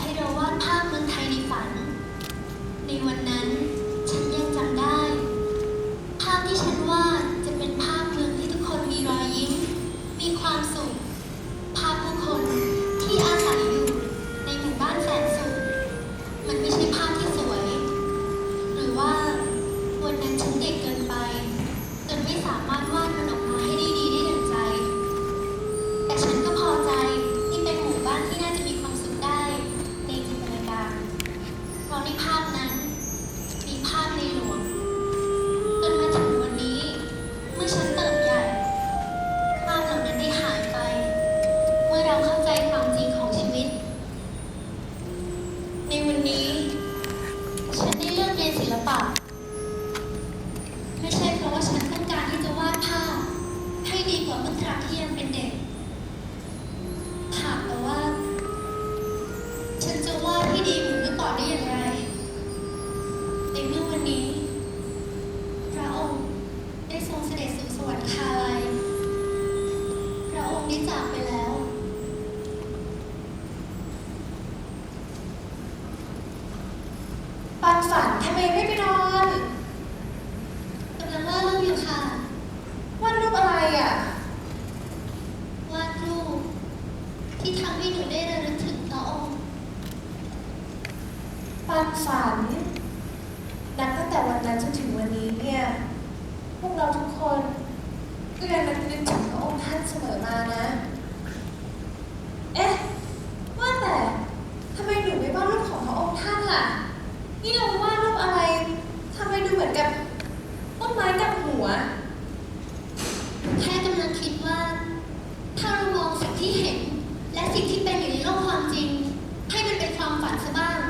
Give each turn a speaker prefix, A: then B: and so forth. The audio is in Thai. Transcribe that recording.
A: ให้เราวาดภาพเมืองไทยในฝัน ในวันนั้น นี้ ฉันได้เลือกเรียนศิลปะ
B: เมย์ไม่ไปนอน
A: กำลังวาดรูปอยู่ค่ะ
B: วาดรูปอะไรอะ
A: วาดรูปที่ทำให้หนูได้ระลึกถึงพระอง
B: ปันฝันนับตั้งแต่วันนั้นจนถึงวันนี้เนี่ยพวกเราทุกคนก็ยังนึกถึงพระองท่านเสมอมานะ เอ๊ะ
A: สิ่งที่เป็นอยู่ในโลกความจริง ให้มันเป็นความฝันซะบ้าง